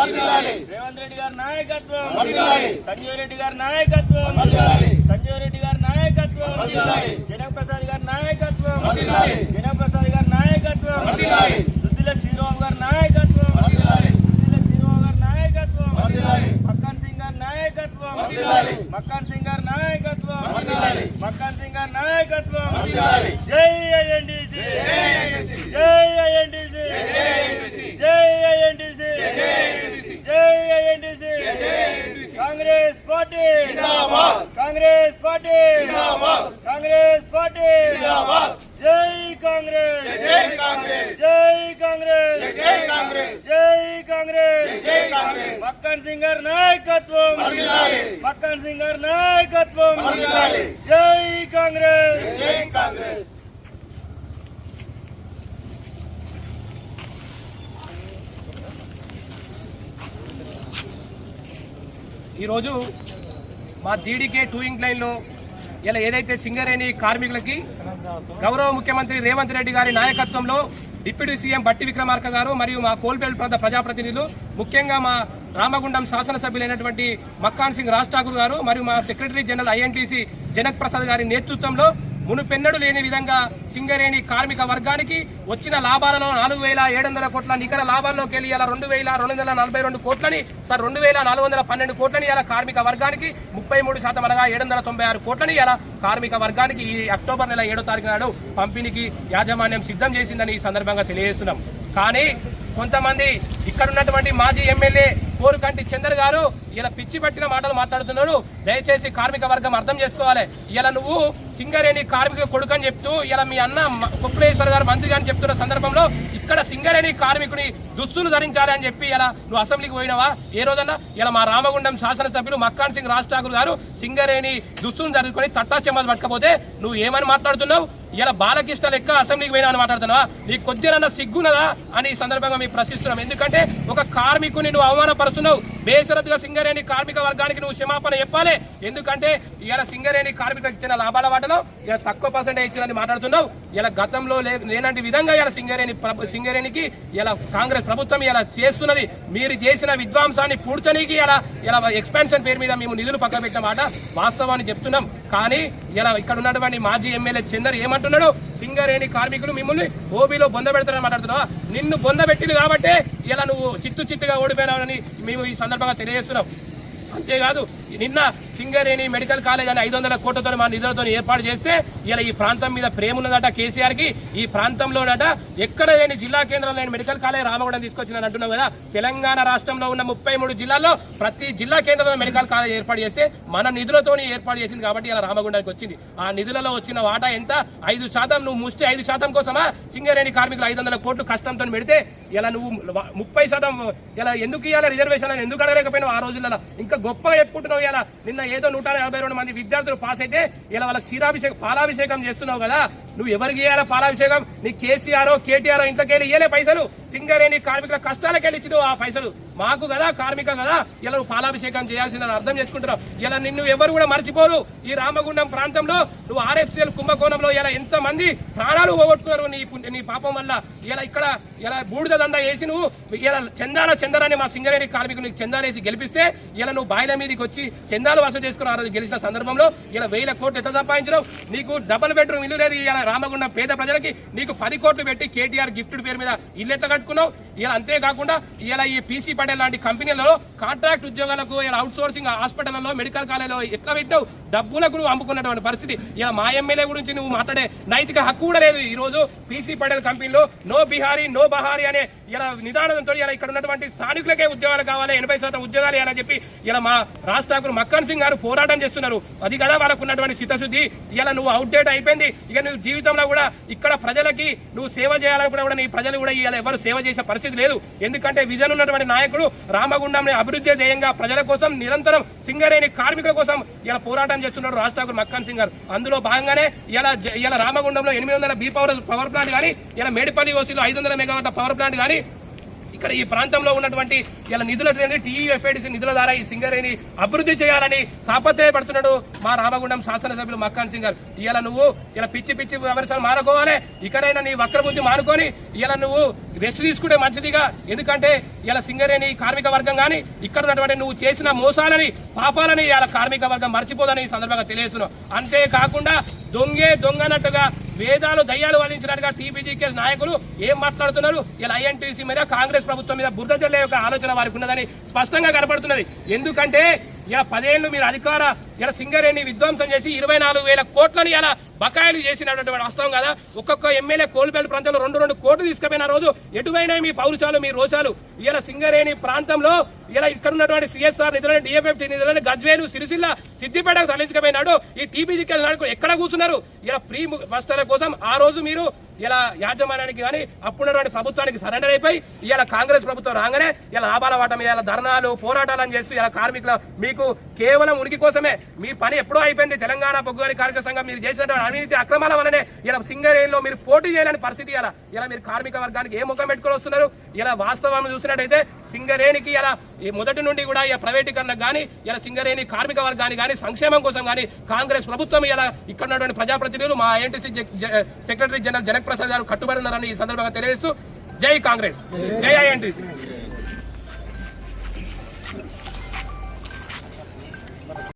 రేవంత్ రెడ్డి గారి నాయకత్వం సంజీవ్ రెడ్డి గారి నాయకత్వం సంజీవ్ రెడ్డి గారి నాయకత్వం జనక్ ప్రసాద్ గారి నాయకత్వం జనక్ ప్రసాద్ గారి నాయకత్వం దుద్దిల శ్రీరామ్ గారి నాయకత్వం దుద్దిల శ్రీరామ్ గారి నాయకత్వం మక్కన్ సింగ్ గారి నాయకత్వం మక్కన్ సింగ్ గారి నాయకత్వం మక్కన్ సింగ్ గారి నాయకత్వం జై ఐఎన్డిసి జై ఐఎన్డిసి జై ఐఎన్డిసి జై INDC Congress party Congress party Congress party జై కాంగ్రెస్ జై కాంగ్రెస్ జై కాంగ్రెస్ జై కాంగ్రెస్ జై కాంగ్రెస్ జై కాంగ్రెస్ మక్కన్ సింగ్ గారి నాయకత్వం మక్కన్ సింగ్ గారి నాయకత్వం జై కాంగ్రెస్ జై కాంగ్రెస్ ఈరోజు మా జీడీకే టూయింగ్ లైన్లో ఇలా ఏదైతే సింగరేణి కార్మికులకి గౌరవ ముఖ్యమంత్రి రేవంత్ రెడ్డి గారి నాయకత్వంలో డిప్యూటీ సీఎం బట్టి విక్రమార్క గారు మరియు మా కోల్పేల్ ప్రాంత ప్రజాప్రతినిధులు ముఖ్యంగా మా రామగుండం శాసనసభ్యులైనటువంటి మక్కాన్ సింగ్ రాజ్ ఠాకూర్ గారు మరియు మా secretary general INTC Janak Prasad గారి నేతృత్వంలో మునుపెన్నడు లేని విధంగా సింగరేణి కార్మిక వర్గానికి వచ్చిన లాభాలలో నాలుగు వేల ఏడు వందల కోట్ల నికర లాభాల్లోకి వెళ్ళి ఇలా రెండు వేల రెండు వందల నలభై రెండు కోట్లని సార్ రెండు వేల నాలుగు వందల పన్నెండు కోట్లని ఇలా కార్మిక వర్గానికి ముప్పై మూడు శాతం అనగా ఏడు వందల తొంభై ఆరు కోట్లని ఇలా కార్మిక వర్గానికి ఈ అక్టోబర్ నెల ఏడో తారీఖు నాడు పంపిణీకి యాజమాన్యం సిద్ధం చేసిందని ఈ సందర్భంగా తెలియజేస్తున్నాం. కానీ కొంతమంది ఇక్కడ ఉన్నటువంటి మాజీ ఎమ్మెల్యే కోరుకంటి చందర్ గారు ఇలా పిచ్చి పట్టిన మాటలు మాట్లాడుతున్నారు. దయచేసి కార్మిక వర్గం అర్థం చేసుకోవాలి. ఇలా నువ్వు సింగరేణి కార్మిక కొడుకు అని చెప్తూ ఇలా మీ అన్న మ- కుప్పలేశ్వర్ గారు మంత్రి అని చెప్తున్న సందర్భంలో ఇక్కడ సింగరేణి కార్మికుని దుస్తులు ధరించాలి అని చెప్పి ఇలా నువ్వు అసెంబ్లీకి పోయినావా? ఏ రోజన్నా? ఇలా మా రామగుండం శాసనసభ్యులు మక్కాన్ సింగ్ రాజ్ ఠాకూర్ గారు సింగరేణి దుస్తులు ధరించుకొని తట్టా చెమ్మలు పట్టకపోతే నువ్వు ఏమని మాట్లాడుతున్నావు? ఇలా బాలకృష్ణ లెక్క అసెంబ్లీకి పోయినా అని మాట్లాడుతున్నావా? నీకు కొద్దిగా సిగ్గున్నదా? అని ఈ సందర్భంగా మేము ప్రశ్నిస్తున్నాం. ఎందుకంటే ఒక కార్మికుని నువ్వు అవమానపరుస్తున్నావు. బేసరత్తుగా సింగరేణి కార్మిక వర్గానికి నువ్వు క్షమాపణ చెప్పాలి. ఎందుకంటే ఇలా సింగరేణి కార్మికులకు ఇచ్చిన లాభాల వాటలో ఇలా తక్కువ పర్సెంటేజ్ ఇచ్చిందని మాట్లాడుతున్నావు. ఇలా గతంలో లేనంటి విధంగా ఇలా సింగరేణి ప్రభు- సింగరేణికి ఇలా కాంగ్రెస్ ప్రభుత్వం ఇలా చేస్తున్నది. మీరు చేసిన విద్వాంసాన్ని పూడ్చనీకి ఇలా ఇలా ఎక్స్పాన్షన్ పేరు మీద మేము నిధులు పక్కన పెట్టిన మాట వాస్తవాన్ని చెప్తున్నాం. కానీ ఇలా ఇక్కడ ఉన్నటువంటి మాజీ ఎమ్మెల్యే చందర్ ఏమంటున్నాడు సింగరేణి కార్మికులు మిమ్మల్ని ఓబీలో బొంద పెడతారని మాట్లాడుతున్నావా? నిన్ను బొంద పెట్టింది కాబట్టే ఇలా నువ్వు చిత్తు చిత్తుగా ఓడిపోయినావని మేము ఈ సందర్భంగా తెలియజేస్తున్నాం. అంతేకాదు నిన్న సింగరేణి మెడికల్ కాలేజ్ అని ఐదు వందల కోట్లతో మా నిధులతో ఏర్పాటు చేస్తే ఇలా ఈ ప్రాంతం మీద ప్రేమ ఉన్నదట కేసీఆర్కి ఈ ప్రాంతంలోనట ఎక్కడ లేని జిల్లా కేంద్రం లేని మెడికల్ కాలేజ్ రామగూడెం తీసుకొచ్చిన అంటున్నావు కదా. తెలంగాణ రాష్ట్రంలో ఉన్న ముప్పై మూడు జిల్లాల్లో ప్రతి జిల్లా కేంద్రంలో మెడికల్ కాలేజ్ ఏర్పాటు చేస్తే మన నిధులతోని ఏర్పాటు చేసింది కాబట్టి ఇలా రామగుండానికి వచ్చింది. ఆ నిధులలో వచ్చిన వాటా ఎంత? ఐదు శాతం. నువ్వు ముష్టి ఐదు శాతం కోసమా? సింగరేణి కార్మికులు ఐదు వందల కోట్లు కష్టంతో పెడితే ఇలా నువ్వు ముప్పై శాతం ఇలా ఎందుకు ఇవ్వాలి రిజర్వేషన్ అని ఎందుకు అడగలేకపోయినావు ఆ రోజులలో? ఇంకా గొప్పగా చెప్పుకుంటున్నావు ఇలా. నిన్న ఏదో నూట నలభై రెండు మంది విద్యార్థులు పాస్ అయితే ఇలా వాళ్ళకి క్షీరాభిషేకం పాలాభిషేకం చేస్తున్నావు కదా. నువ్వు ఎవరికి ఇవ్వాలా పాలాభిషేకం? నీ కేసీఆర్ కేటీఆర్ ఇంట్లోకి వెళ్ళి ఇయ్యలే పైసలు. సింగరేణి కార్మికుల కష్టాలకు వెళ్ళిచ్చు ఆ పైసలు. మాకు కదా కార్మికం కదా ఇలా నువ్వు పాలాభిషేకం చేయాల్సిందని అర్థం చేసుకుంటున్నావు. ఇలా నిన్ను ఎవరు కూడా మర్చిపోరు. ఈ రామగుండం ప్రాంతంలో నువ్వు ఆర్ఎఫ్సిఎల్ కుంభకోణంలో ఇలా ఎంత మంది ప్రాణాలు పోగొట్టుకున్నారు నీ పు- నీ పాపం వల్ల. ఇలా ఇక్కడ ఇలా బూడిద దండ వేసి నువ్వు ఇలా చందాల చందరాన్ని మా సింగరేణి కార్మికులు చందాలేసి గెలిపిస్తే ఇలా నువ్వు బాయిల మీదకి వచ్చి చందాలు వసూలు చేసుకున్న ఆ రోజు గెలిచిన సందర్భంలో ఇలా వేల కోట్లు ఎంత సంపాదించడం నీకు డబుల్ బెడ్రూమ్ ఇల్లు లేదు ఇలా రామగుండం పేద ప్రజలకి నీకు పది కోట్లు పెట్టి కేటీఆర్ గిఫ్ట్ పేరు మీద ఇల్లు ఎట్లా కట్టుకున్నావు ఇలా అంతేకాకుండా ఇలా ఈ పీసీ పటేల్ లాంటి కంపెనీలలో కాంట్రాక్ట్ ఉద్యోగాలకు ఇలా అవుట్ సోర్సింగ్ హాస్పిటల్లో మెడికల్ కాలేజ్లో ఎట్లా పెట్టావు డబ్బులకు నువ్వు అమ్ముకున్నటువంటి పరిస్థితి. ఇలా మా ఎమ్మెల్యే గురించి నువ్వు మాట్లాడే నైతిక హక్కు కూడా లేదు. ఈ రోజు పీసీ పటేల్ కంపెనీలో నో బిహారీ నో బహారీ అనే ఇలా నిదానంతో ఇలా ఇక్కడ ఉన్నటువంటి స్థానికులకే ఉద్యోగాలు కావాలి ఎనభై శాతం ఉద్యోగాలు అని చెప్పి ఇలా మా రాజ్ ఠాకూర్ మక్కన్ సింగ్ గారు పోరాటం చేస్తున్నారు. అది కదా వాళ్ళకు ఉన్నటువంటి చిత్తశుద్ధి ఇలా నువ్వు అవుట్డేట్ అయిపోయింది. ఇక నువ్వు జీవితంలో కూడా ఇక్కడ ప్రజలకి నువ్వు సేవ చేయాలనుకున్నా కూడా నీ ప్రజలు కూడా ఇలా ఎవరు సేవ చేసే పరిస్థితి లేదు. ఎందుకంటే విజన్ ఉన్నటువంటి నాయకుడు రామగుండంని అభివృద్ధి ధ్యేయంగా ప్రజల కోసం నిరంతరం సింగరేణి కార్మికుల కోసం ఇలా పోరాటం చేస్తున్నారు రాజ్ ఠాకూర్ మక్కన్ సింగ్ గారు. అందులో భాగంగానే ఇలా ఇలా రామగుండంలో ఎనిమిది వందల బీ పవర్ పవర్ ప్లాంట్ కానీ ఇలా మేడిపల్లి ఓసీలో ఐదు వందల మెగావాట్ల పవర్ ప్లాంట్ కానీ ఇక్కడ ఈ ప్రాంతంలో ఉన్నటువంటి ఇలా నిధుల టీయూఎఫ్ఐడిసి నిధుల ద్వారా ఈ సింగరేణి అభివృద్ధి చేయాలని తాపత్రయపడుతున్నాడు మా రామగుండం శాసనసభ్యులు మక్కాన్ సింగర్. ఇలా నువ్వు ఇలా పిచ్చి పిచ్చి విమర్శలు మానుకోవాలి ఇక్కడైనా నీ వక్ర బుద్ధి మానుకొని ఇలా నువ్వు రెస్ట్ తీసుకుంటే మంచిదిగా. ఎందుకంటే ఇలా సింగరేణి కార్మిక వర్గం కానీ ఇక్కడ ఉన్నటువంటి నువ్వు చేసిన మోసాలని పాపాలని ఇలా కార్మిక వర్గం మర్చిపోదని ఈ సందర్భంగా తెలియజేస్తున్నావు. అంతేకాకుండా దొంగే దొంగనట్టుగా వేదాలు దయ్యాలు వాదించినట్టుగా టీపీజీకే నాయకులు ఏం మాట్లాడుతున్నారు? ఇలా ఐఎన్టీసీ మీద కాంగ్రెస్ ప్రభుత్వం మీద బురద జల్లే యొక్క ఆలోచన వారికి ఉన్నదని స్పష్టంగా కనపడుతున్నది. ఎందుకంటే ఇలా పదేళ్ళు మీరు అధికార ఇలా సింగరేణి విధ్వంసం చేసి ఇరవై నాలుగు వేల కోట్లని ఇలా బకాయిలు చేసినటువంటి వాస్తవం కదా. ఒక్కొక్క ఎమ్మెల్యే కోల్బెల్ట్ ప్రాంతంలో రెండు రెండు కోట్లు తీసుకుపోయిన రోజు ఎటువైనా మీ పౌరుషాలు మీ రోషాలు ఇలా సింగరేణి ప్రాంతంలో ఇలా ఇక్కడ ఉన్నటువంటి సిఎస్ఆర్ నిధులని డిఎఫ్ఎఫ్టీ నిధులని గజ్వేలు సిరిసిల్ల సిద్దిపేటకు తరలించకపోయినాడు. ఈ టీపీజీకి ఎక్కడ కూర్చున్నారు? ఇలా ప్రీ బస్టర్ల కోసం ఆ రోజు మీరు ఇలా యాజమాన్యానికి కానీ అప్పుడున్నటువంటి ప్రభుత్వానికి సరెండర్ అయిపోయి ఇలా కాంగ్రెస్ ప్రభుత్వం రాగానే ఇలా లాభాల వాటం ఇలా ధర్నాలు పోరాటాలు అని చేస్తూ ఇలా కార్మికుల మీకు కేవలం ఉనికి కోసమే. మీ పని ఎప్పుడో అయిపోయింది. తెలంగాణ బొగ్గుగని కార్మిక సంఘం మీరు చేసినటువంటి అవినీతి అక్రమాల వల్లనే ఇలా సింగరేణిలో మీరు పోటీ చేయలేని పరిస్థితి ఇలా ఇలా మీరు కార్మిక వర్గానికి ఏ ముఖం పెట్టుకొని వస్తున్నారు? ఇలా వాస్తవాన్ని చూసినట్టయితే సింగరేణికి ఇలా ఈ మొదటి నుండి కూడా ఇలా ప్రైవేటీకరణ కానీ ఇలా సింగరేణి కార్మిక వర్గానికి కానీ సంక్షేమం కోసం కానీ కాంగ్రెస్ ప్రభుత్వం ఇలా ఇక్కడ ఉన్నటువంటి ప్రజాప్రతినిధులు మా INTC secretary general Janak Prasad గారు కట్టుబడి ఉన్నారని ఈ సందర్భంగా తెలియజేస్తూ జై కాంగ్రెస్ జై ఐఎన్టీసీ